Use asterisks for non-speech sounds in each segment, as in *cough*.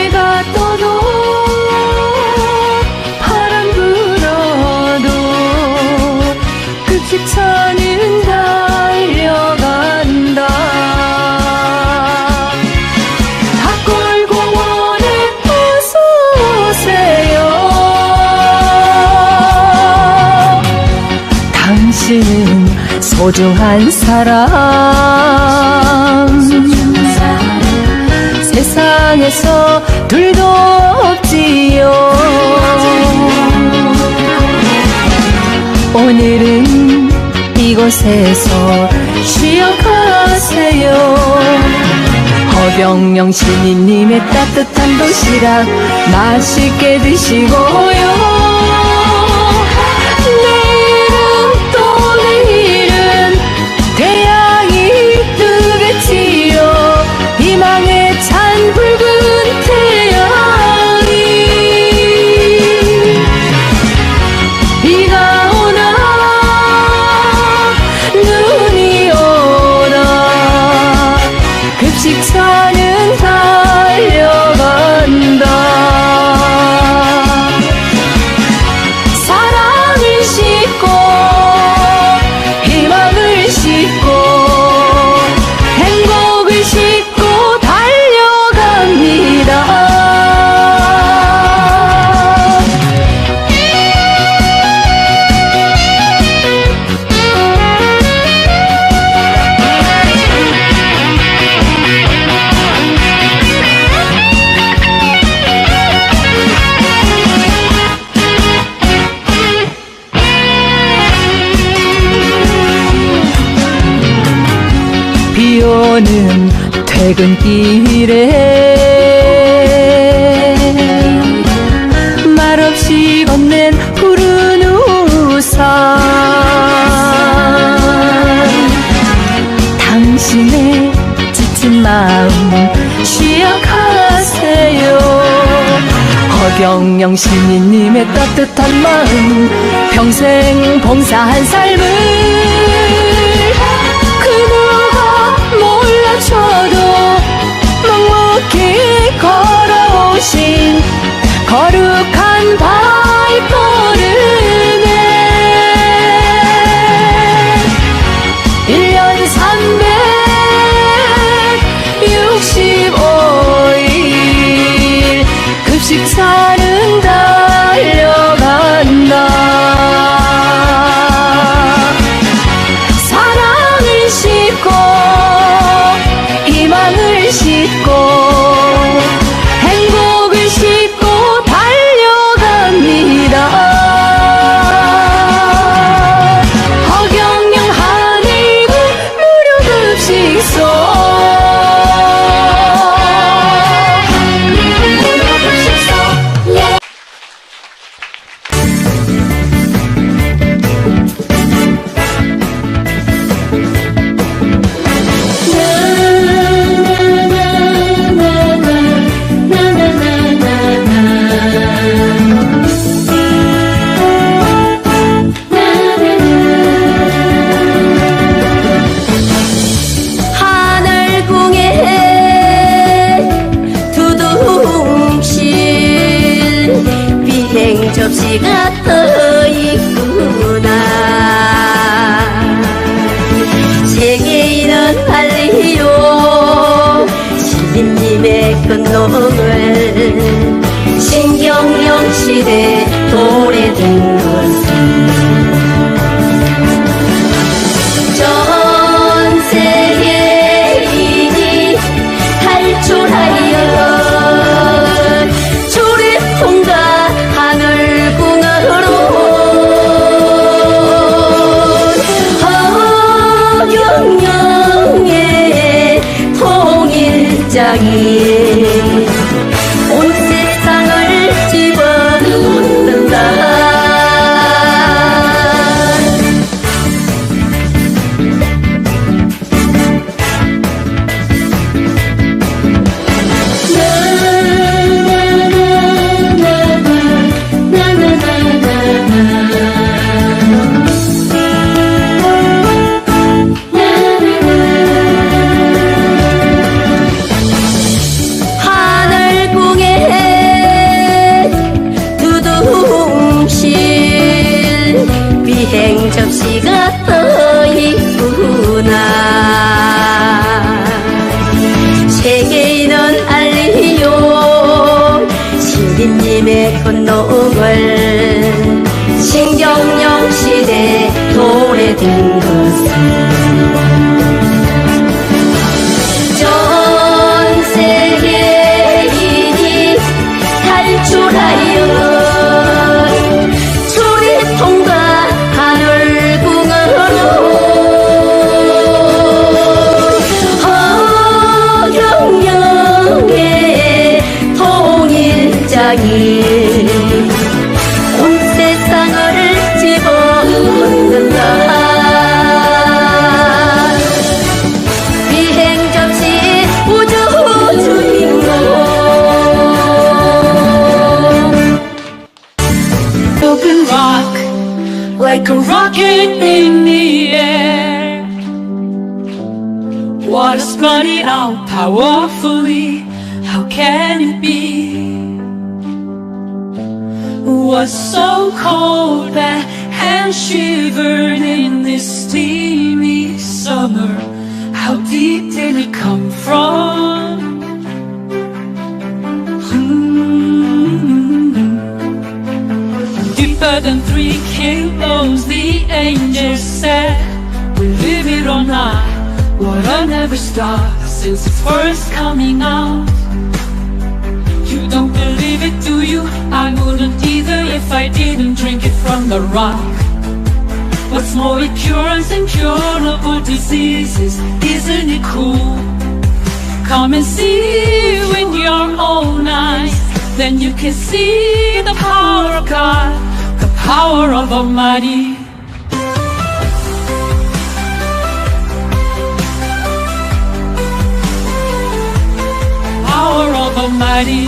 내가 떠도 바람 불어도 그 끝이 차는 달려간다. 닭골공원에 어서오세요. 당신은 소중한 사람. 세상에서 둘도 없지요. 오늘은 이곳에서 쉬어가세요. 허경영 신이님의 따뜻한 도시락 맛있게 드시고요 오는 퇴근길에 말없이 건넨 푸른 우산. 당신의 지친 마음 쉬어가세요. 허경영 시민님의 따뜻한 마음 평생 봉사한 삶을 몰라줘도 묵묵히 걸어오신 거룩한 발걸음에 떠 있구나. 세계인은 알리요 시민님의 근놈을 신경영 시대 You. 큰 놈을 신경영 시대 도래 된 것은 전 rocket in the air. Water's running out powerfully. How can it be? Was so cold that hands shivered in this steamy summer. How deep did it come from? Than three kilos, the angels said. We live it or not, water never stops since its first coming out. You don't believe it, do you? I wouldn't either if I didn't drink it from the rock. What's more, it cures incurable diseases. Isn't it cool? Come and see with your own eyes. Then you can see the power of God, power of Almighty. Power of Almighty.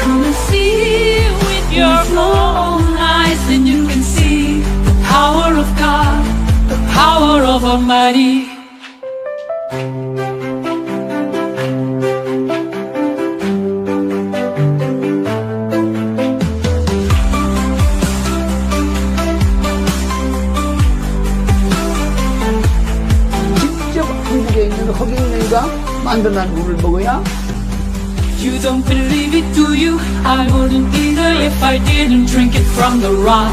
Come and see with your own eyes, then you can see the power of God, the power of Almighty. 만들어낸 물을 먹어야 You don't believe it, do you? I wouldn't either if I didn't drink it from the rock.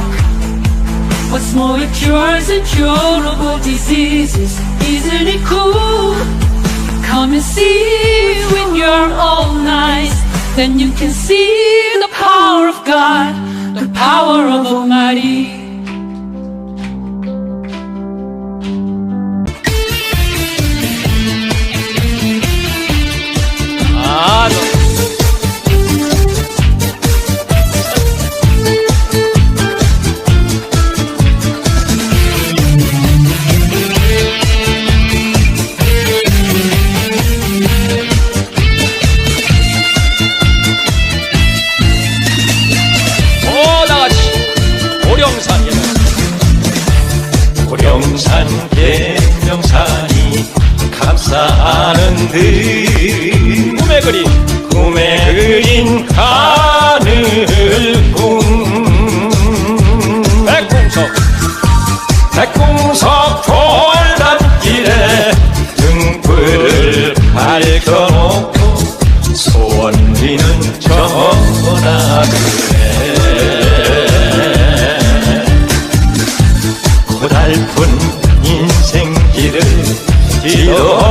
What's more, it cures incurable diseases. Isn't it cool? Come and see with your own eyes. Then you can see the power of God, the power of Almighty. 감싸는 듯. 꿈의 그림. 꿈에 그린 하늘궁 백궁석. 백궁석 돌담길에 등불을 밝혀놓고 소원 비는 전화그래 고달픈 인생길을 뒤돌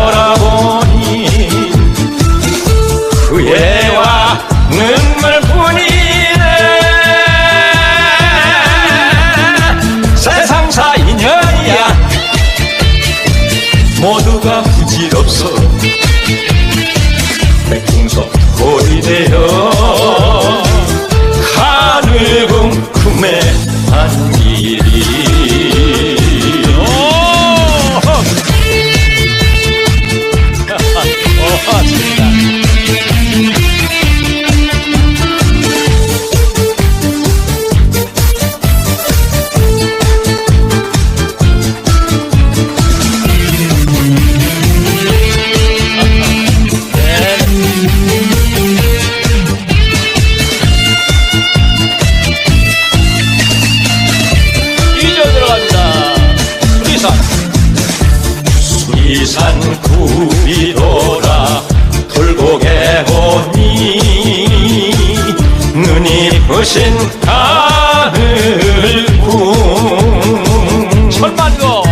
오신 하늘궁 천만거.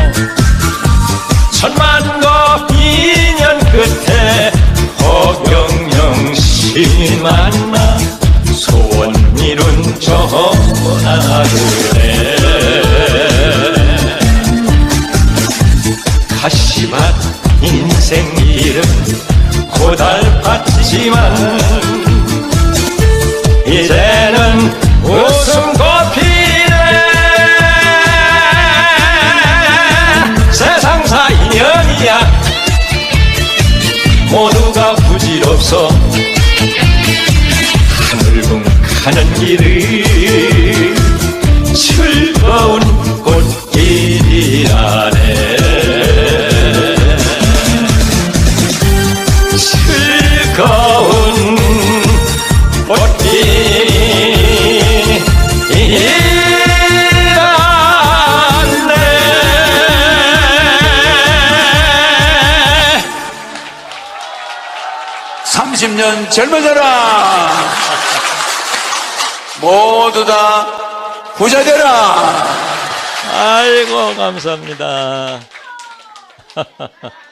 천만거 인연 끝에 허경영 씨 만 나 소원 이룬 전하루네. 가시밭 인생 이름 고달팠지만 부질없어. 하늘궁 가는 길을 즐거운 꽃길이라 30년 젊어져라. 모두 다 부자 되라. 아이고 감사합니다 *laughs*